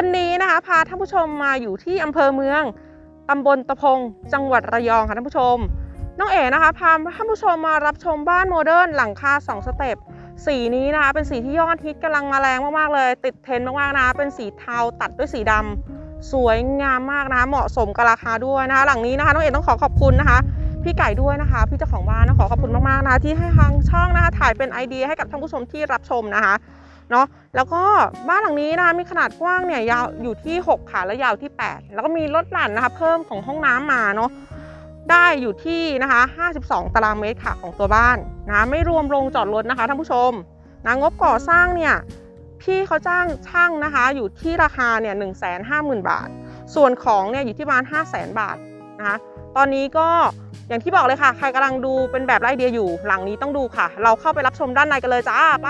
ันนี้นะคะพาท่านผู้ชมมาอยู่ที่อำเภอเมืองตำบลตะพง จังหวัดระยองค่ะท่านผู้ชม น้องเอ๋นะคะพาท่านผู้ชมมารับชมบ้านโมเดิร์นหลังคา2สเต็ปสีนี้นะคะเป็นสีที่ยอดฮิตกำลังมาแรงมากๆเลย ติดเทรนด์มากๆนะคะเป็นสีเทาตัดด้วยสีดำสวยงามมากนะคะเหมาะสมกับราคาด้วยนะคะ หลังนี้นะคะน้องเอ๋ต้องขอขอบคุณนะคะ พี่ไก่ด้วยนะคะพี่เจ้าของบ้านนะขอขอบคุณมากๆนะคะที่ให้ทางช่องนะคะถ่ายเป็นไอเดียให้กับท่านผู้ชมที่รับชมนะคะ เนาะแล้วก็บ้านหลังนี้นะคะมีขนาดกว้างเนี่ยยาวอยู่ที่6ค่ะและยาวที่ 8 แล้วก็มีลดหลั่นนะคะเพิ่มของห้องน้ำมาเนาะได้อยู่ที่นะคะ 52 ตารางเมตรค่ะของตัวบ้านนะไม่รวมโรงจอดรถนะคะท่านผู้ชมนะงบก่อสร้างเนี่ยพี่เขาจ้างช่างนะคะ อยู่ที่ราคาเนี่ย1 5 0 0 0 0บาท ส่วนของเนี่ยอยู่ที่ประมาณ5 0 0 0 0 0บาทนะคะตอนนี้ก็อย่างที่บอกเลยค่ะ ใครกำลังดูเป็นแบบไล่เดียอยู่หลังนี้ต้องดูค่ะ เราเข้าไปรับชมด้านในกันเลยจ้าไป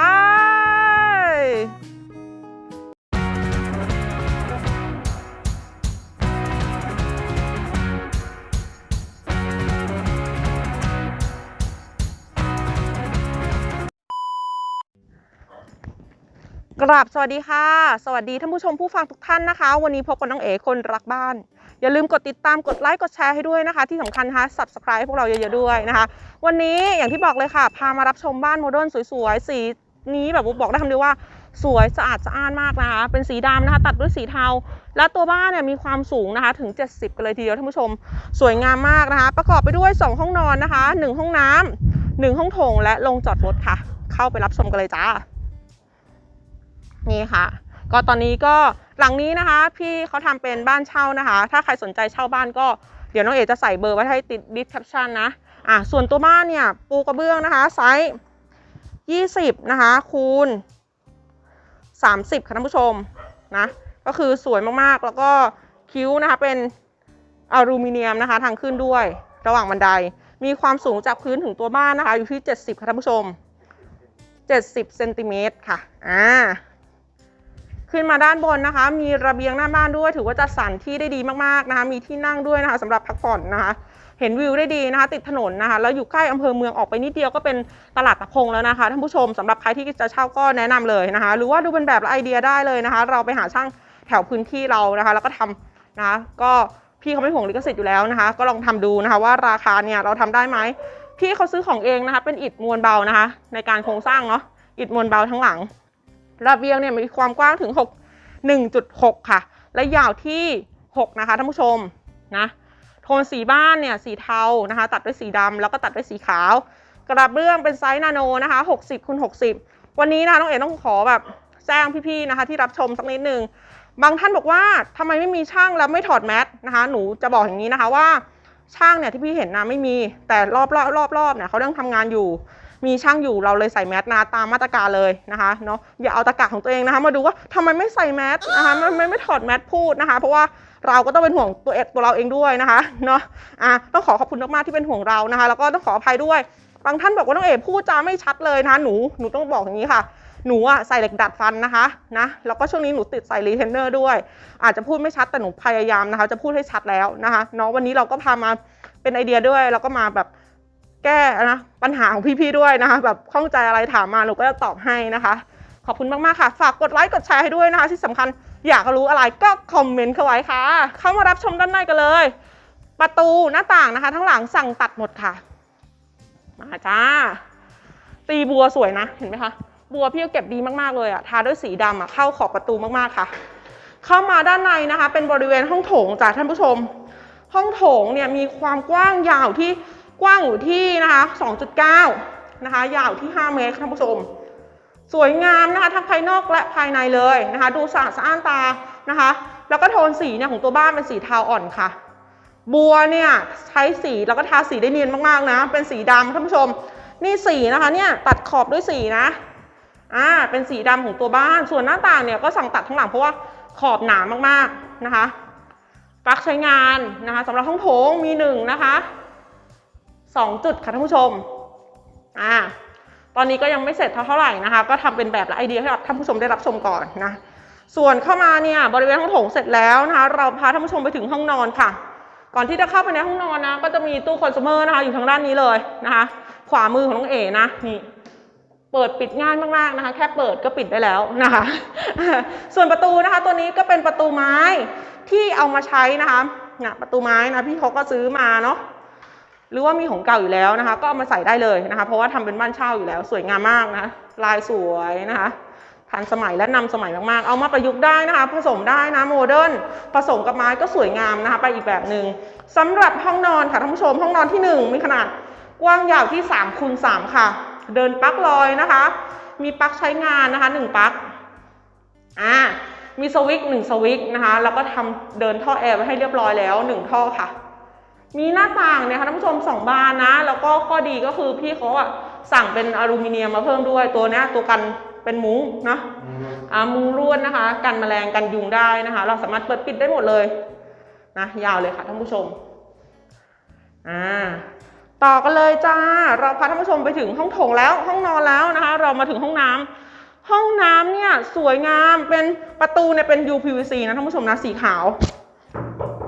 กราบสวัสดีค่ะ สวัสดีท่านผู้ชมผู้ฟังทุกท่านนะคะ วันนี้พบกับน้องเอ๋คนรักบ้าน อย่าลืมกดติดตามกดไลค์กดแชร์ให้ด้วยนะคะ ที่สำคัญนะคะ subscribe พวกเราเยอะๆด้วยนะคะ วันนี้อย่างที่บอกเลยค่ะ พามารับชมบ้านโมเดิร์นสวยๆ สีนี้แบบบอกได้คำเดียวว่าสวยสะอาดสะอ้านมากนะคะ เป็นสีดำนะคะ ตัดด้วยสีเทา และตัวบ้านเนี่ยมีความสูงนะคะถึง 70 กันเลยทีเดียวท่านผู้ชม สวยงามมากนะคะ ประกอบไปด้วย 2 ห้องนอนนะคะ 1 ห้องน้ำ1ห้องโถงและโรงจอดรถค่ะ เข้าไปรับชมกันเลยจ้า นี่ค่ะ ก็ตอนนี้ก็หลังนี้นะคะ พี่เขาทำเป็นบ้านเช่านะคะ ถ้าใครสนใจเช่าบ้านก็เดี๋ยวน้องเอ๋จะใส่เบอร์ไว้ให้ติดดิสแคปชันนะอะส่วนตัวบ้านเนี่ยปูกระเบื้องนะคะไซส์20 นะคะ คูณ 30 ค่ะท่านผู้ชมนะก็คือสวยมากๆ แล้วก็คิ้วนะคะเป็นอลูมิเนียมนะคะ ทางขึ้นด้วยระหว่างบันได มีความสูงจากพื้นถึงตัวบ้านนะคะ อยู่ที่ 70 ค่ะท่านผู้ชม 70เซนติเมตรค่ะอ่า ขึ้นมาด้านบนนะคะ มีระเบียงหน้าบ้านด้วย ถือว่าจัดสรรที่ได้ดีมากๆนะคะ มีที่นั่งด้วยนะคะสำหรับพักผ่อนนะคะ เห็นวิวได้ดีนะคะ ติดถนนนะคะ แล้วอยู่ใกล้อำเภอเมืองออกไปนิดเดียวก็เป็นตลาดตะพงแล้วนะคะท่านผู้ชมสำหรับใครที่จะเช่าก็แนะนำเลยนะคะ หรือว่าดูเป็นแบบไอเดียได้เลยนะคะ เราไปหาช่างแถวพื้นที่เรานะคะ แล้วก็ทำนะคะก็พี่เขาไม่ห่วงลิขสิทธิ์อยู่แล้วนะคะ ก็ลองทำดูนะคะ ว่าราคาเนี่ยเราทำได้ไหมพี่เขาซื้อของเองนะคะ เป็นอิฐมวลเบานะคะ ในการโครงสร้างเนาะอิฐมวลเบาทั้งหลัง ระเบียงเนี่ยมีความกว้างถึง 6 1.6 ค่ะ และยาวที่ 6 นะคะท่านผู้ชมนะโทนสีบ้านเนี่ยสีเทานะคะ ตัดด้วยสีดำแล้วก็ตัดด้วยสีขาว กระเบื้องเป็นไซส์นาโนนะคะ 60คูณ60 วันนี้นะน้องเอ๋ต้องขอแบบแจ้งพี่ๆนะคะ ที่รับชมสักนิดนึงบางท่านบอกว่าทำไมไม่มีช่างแล้วไม่ถอดแมสนะคะ หนูจะบอกอย่างนี้นะคะว่าช่างเนี่ยที่พี่เห็นนะไม่มีแต่รอบรอบรอบรอบเนี่ยเขาเรื่องทำงานอยู่ มีช่างอยู่เราเลยใส่แมสนะตามมาตรการเลยนะคะเนาะอย่าเอาตะกะของตัวเองนะคะมาดูว่าทำไมไม่ใส่แมสนะคะทำไมไม่ถอดแมสพูดนะคะ เพราะว่าเราก็ต้องเป็นห่วงตัวเองตัวเราเองด้วยนะคะเนาะอะต้องขอขอบคุณมากๆที่เป็นห่วงเรานะคะ แล้วก็ต้องขออภัยด้วยบางท่านบอกว่าน้องเอ๋พูดจาไม่ชัดเลยนะคะหนูหนูต้องบอกอย่างนี้ค่ะหนูอะใส่เหล็กดัดฟันนะคะนะแล้วก็ช่วงนี้หนูติดใส่รีเทนเนอร์ด้วย อาจจะพูดไม่ชัดแต่หนูพยายามนะคะ จะพูดให้ชัดแล้วนะคะเนาะวันนี้เราก็พามาเป็นไอเดียด้วย แล้วก็มาแบบ แก้นะปัญหาของพี่ๆด้วยนะคะ แบบข้องใจอะไรถามมาหนูก็จะตอบให้นะคะ ขอบคุณมากๆค่ะ ฝากกดไลค์กดแชร์ให้ด้วยนะคะ ที่สำคัญอยากรู้อะไรก็คอมเมนต์เข้าไว้ค่ะ เข้ามารับชมด้านในกันเลย ประตูหน้าต่างนะคะ ทั้งหลังสั่งตัดหมดค่ะ มาจ้า ตีบัวสวยนะเห็นไหมคะบัวพี่เก็บดีมากๆเลยอะทาด้วยสีดำอะเข้าขอบประตูมากๆค่ะ เข้ามาด้านในนะคะ เป็นบริเวณห้องโถงจ้ะท่านผู้ชม ห้องโถงเนี่ยมีความกว้างยาวที่ กว้างอยู่ที่นะคะ2.9นะคะ ยาวที่ 5 เมตรท่านผู้ชม สวยงามนะคะทั้งภายนอกและภายในเลยนะคะ ดูสะอาดสะอ้านตานะคะ แล้วก็โทนสีเนี่ยของตัวบ้านเป็นสีเทาอ่อนค่ะ บัวเนี่ยใช้สีแล้วก็ทาสีได้เนียนมากๆนะ เป็นสีดำท่านผู้ชม นี่สีนะคะเนี่ยตัดขอบด้วยสีนะอ่าเป็นสีดำของตัวบ้าน ส่วนหน้าต่างเนี่ยก็สั่งตัดทั้งหลังเพราะว่าขอบหนามากๆนะคะ ปลั๊กใช้งานนะคะสำหรับห้องโถงมีหนึ่งนะคะ สองจุดค่ะท่านผู้ชมอ่าตอนนี้ก็ยังไม่เสร็จเท่าไหร่นะคะ ก็ทำเป็นแบบและไอเดียให้ท่านผู้ชมได้รับชมก่อนนะส่วนเข้ามาเนี่ยบริเวณห้องโถงเสร็จแล้วนะคะเราพาท่านผู้ชมไปถึงห้องนอนค่ะ ก่อนที่จะเข้าไปในห้องนอนนะก็จะมีตู้คอน sumer นะคะอยู่ทางด้านนี้เลยนะคะ ขวามือของน้องเอ๋นะนี่เปิดปิดง่ายมากๆนะคะ แค่เปิดก็ปิดได้แล้วนะคะ ส่วนประตูนะคะ ตัวนี้ก็เป็นประตูไม้ที่เอามาใช้นะคะนะประตูไม้นะพี่เขาก็ซื้อมาเนาะ หรือว่ามีของเก่าอยู่แล้วนะคะ ก็เอามาใส่ได้เลยนะคะ เพราะว่าทำเป็นบ้านเช่าอยู่แล้ว สวยงามมากนะลายสวยนะคะทันสมัยและนำสมัยมากๆ เอามาประยุกต์ได้นะคะ ผสมได้นะโมเดิร์นผสมกับไม้ก็สวยงามนะคะ ไปอีกแบบหนึ่งสำหรับห้องนอนค่ะท่านผู้ชมห้องนอนที่หนึ่งมีขนาดกว้างยาวที่3คูณ3ค่ะ เดินปลั๊กลอยนะคะ มีปลั๊กใช้งานนะคะหนึ่งปลั๊กอ่ามีสวิตช์หนึ่งสวิตช์นะคะ แล้วก็ทำเดินท่อแอร์ไว้ให้เรียบร้อยแล้วหนึ่งท่อค่ะ มีหน้าต่างเนี่ยค่ะท่านผู้ชมสองบานนะ แล้วก็ข้อดีก็คือพี่เขาอะสั่งเป็นอลูมิเนียมมาเพิ่มด้วยตัวเนี้ยตัวกันเป็นมุ้งนะอ่ามุ้งลวดนะคะ กันแมลงกันยุงได้นะคะ เราสามารถเปิดปิดได้หมดเลยนะยาวเลยค่ะท่านผู้ชมอ่าต่อกันเลยจ้า เราพาท่านผู้ชมไปถึงห้องโถงแล้วห้องนอนแล้วนะคะ เรามาถึงห้องน้ำห้องน้ำเนี่ยสวยงามเป็นประตูเนี่ยเป็น UPVC นะท่านผู้ชมนะสีขาว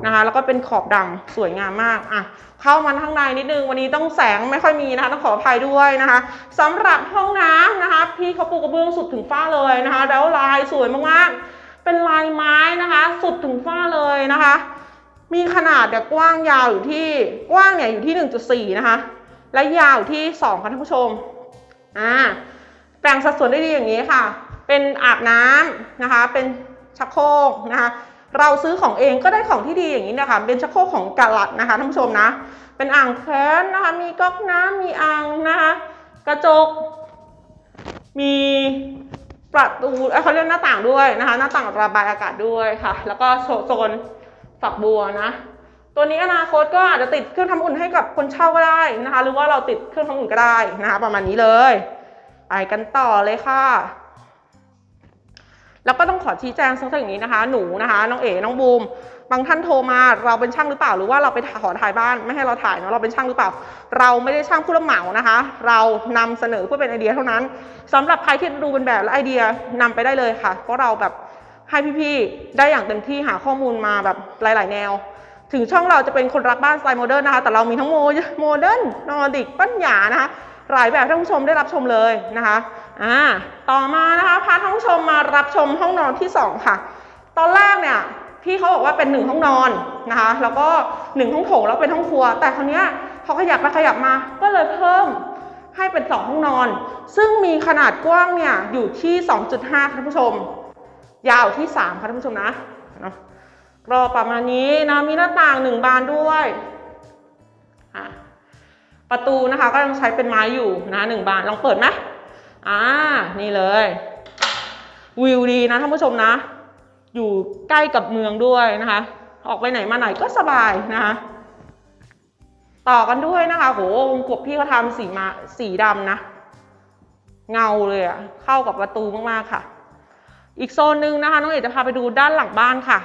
นะคะ แล้วก็เป็นขอบดำสวยงามมากอะเข้ามาข้างในนิดนึงวันนี้ต้องแสงไม่ค่อยมีนะคะต้องขออภัยด้วยนะคะสำหรับห้องน้ำนะคะ พี่เขาปูกระเบื้องสุดถึงฝ้าเลยนะคะ แล้วลายสวยมากๆ เป็นลายไม้นะคะ สุดถึงฝ้าเลยนะคะ มีขนาดเนี่ยกว้างยาวอยู่ที่กว้างเนี่ยอยู่ที่ 1.4 นะคะ และยาวอยู่ที่2ค่ะท่านผู้ชมอ่าแปลงสัดส่วนได้ดีอย่างนี้ค่ะ เป็นอาบน้ำนะคะ เป็นชักโครกนะคะ เราซื้อของเองก็ได้ของที่ดีอย่างนี้นะคะ เป็นชักโครกของกาลัดนะคะท่านผู้ชมนะ เป็นอ่างแควนนะคะ มีก๊อกน้ำมีอ่างนะคะ กระจก มีประตูเอ้ยเขาเรียกหน้าต่างด้วยนะคะ หน้าต่างระบายอากาศด้วยค่ะ แล้วก็โซนฝักบัวนะ ตัวนี้อนาคตก็อาจจะติดเครื่องทำอุ่นให้กับคนเช่าก็ได้นะคะ หรือว่าเราติดเครื่องทำอุ่นก็ได้นะคะ ประมาณนี้เลย ไปกันต่อเลยค่ะ แล้วก็ต้องขอชี้แจงสักอย่างนี้นะคะ หนูนะคะ น้องเอ๋น้องบูม บางท่านโทรมาเราเป็นช่างหรือเปล่า หรือว่าเราไปขอถ่ายบ้านไม่ให้เราถ่ายเนาะเราเป็นช่างหรือเปล่า เราไม่ได้ช่างผู้รับเหมานะคะ เรานำเสนอเพื่อเป็นไอเดียเท่านั้นสำหรับใครที่ดูเป็นแบบและไอเดียนำไปได้เลยค่ะเพราะเราแบบให้พี่ๆได้อย่างเต็มที่หาข้อมูลมาแบบหลาย ๆ แนว ถึงช่องเราจะเป็นคนรักบ้านสไตล์โมเดิร์นนะคะ แต่เรามีทั้งโมโมเดิร์นนอร์ดิกปัญญานะคะหลายแบบท่านผู้ชมได้รับชมเลยนะคะ อ่าต่อมานะคะพาท่านผู้ชมมารับชมห้องนอนที่ 2 ค่ะ ตอนแรกเนี่ยพี่เขาบอกว่าเป็นหนึ่งห้องนอนนะคะ แล้วก็หนึ่งห้องโถงแล้วเป็นห้องครัว แต่คราวเนี้ยพอขยับไปขยับมาก็เลยเพิ่มให้เป็นสองห้องนอน ซึ่งมีขนาดกว้างเนี่ยอยู่ที่ 2.5ค่ะท่านผู้ชม ยาวที่3ค่ะท่านผู้ชมนะเนาะรอประมาณนี้นะมีหน้าต่างหนึ่งบานด้วยประตูนะคะก็ยังใช้เป็นไม้อยู่นะหนึ่งบานลองเปิดไหม อ่า นี่เลย วิวดีนะท่านผู้ชมนะ อยู่ใกล้กับเมืองด้วยนะคะ ออกไปไหนมาไหนก็สบายนะคะต่อกันด้วยนะคะโหวงกบพี่เขาทำสีมาสีดำนะ เงาเลยอะเข้ากับประตูมากๆค่ะ อีกโซนหนึ่งนะคะน้องเอกจะพาไปดูด้านหลังบ้านค่ะ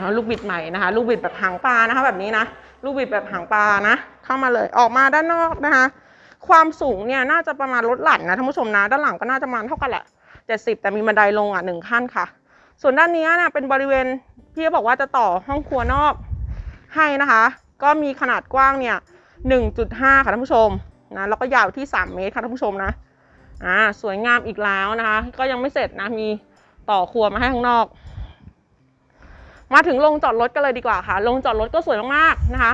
นะคะลูกบิดใหม่นะคะ ลูกบิดแบบหางปลานะคะแบบนี้นะ ลูกบิดแบบหางปลานะ เข้ามาเลยออกมาด้านนอกนะคะ ความสูงเนี่ยน่าจะประมาณรถหลั่นนะท่านผู้ชมนะ ด้านหลังก็น่าจะประมาณเท่ากันแหละเจ็ดสิบแต่มีบันไดลงอะหนึ่งขั้นค่ะ ส่วนด้านนี้นี่ยเป็นบริเวณพี่บอกว่าจะต่อห้องครัวนอกให้นะคะ ก็มีขนาดกว้างเนี่ยหนึ่งจุดห้าค่ะท่านผู้ชมนะแล้วก็ยาวที่สามเมตรค่ะท่านผู้ชมนะอ่าสวยงามอีกแล้วนะคะ ก็ยังไม่เสร็จนะมีต่อครัวมาให้ข้างนอก มาถึงโรงจอดรถกันเลยดีกว่าค่ะโรงจอดรถก็สวยมากๆนะคะ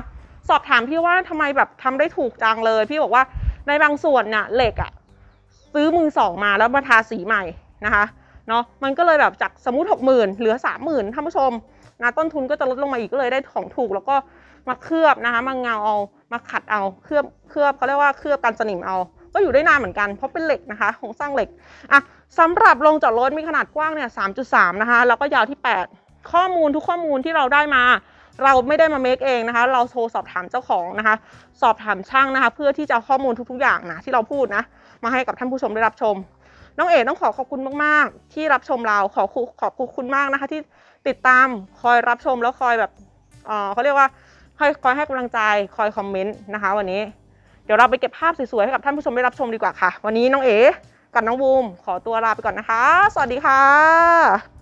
สอบถามพี่ว่าทำไมแบบทำได้ถูกจังเลย พี่บอกว่าในบางส่วนเนี่ยเหล็กอะซื้อมือสองมาแล้วมาทาสีใหม่นะคะเนาะมันก็เลยแบบจากสมมติหกหมื่นเหลือสามหมื่นท่านผู้ชมนะต้นทุนก็จะลดลงมาอีกก็เลยได้ของถูก แล้วก็มาเคลือบนะคะมาเงาเอามาขัดเอาเคลือบเคลือบเขาเรียกว่าเคลือบกันสนิมเอาก็อยู่ได้นานเหมือนกันเพราะเป็นเหล็กนะคะโครงสร้างเหล็กอะสำหรับโรงจอดรถมีขนาดกว้างเนี่ย 3.3 นะคะ แล้วก็ยาวที่ 8 ข้อมูลทุกข้อมูลที่เราได้มา เราไม่ได้มาเมคเองนะคะ เราโทรสอบถามเจ้าของนะคะ สอบถามช่างนะคะ เพื่อที่จะข้อมูลทุกๆอย่างนะที่เราพูดนะ มาให้กับท่านผู้ชมได้รับชม น้องเอ๋ต้องขอขอบคุณมากๆ ที่รับชมเราขอขอบคุณมากนะคะ ที่ติดตามคอยรับชมแล้วคอยแบบเออเขาเรียกว่าคอยคอยให้กำลังใจคอยคอมเมนต์นะคะวันนี้เดี๋ยวเราไปเก็บภาพสวยๆให้กับท่านผู้ชมได้รับชมดีกว่าค่ะ วันนี้น้องเอ๋กับน้องบูมขอตัวลาไปก่อนนะคะ สวัสดีค่ะ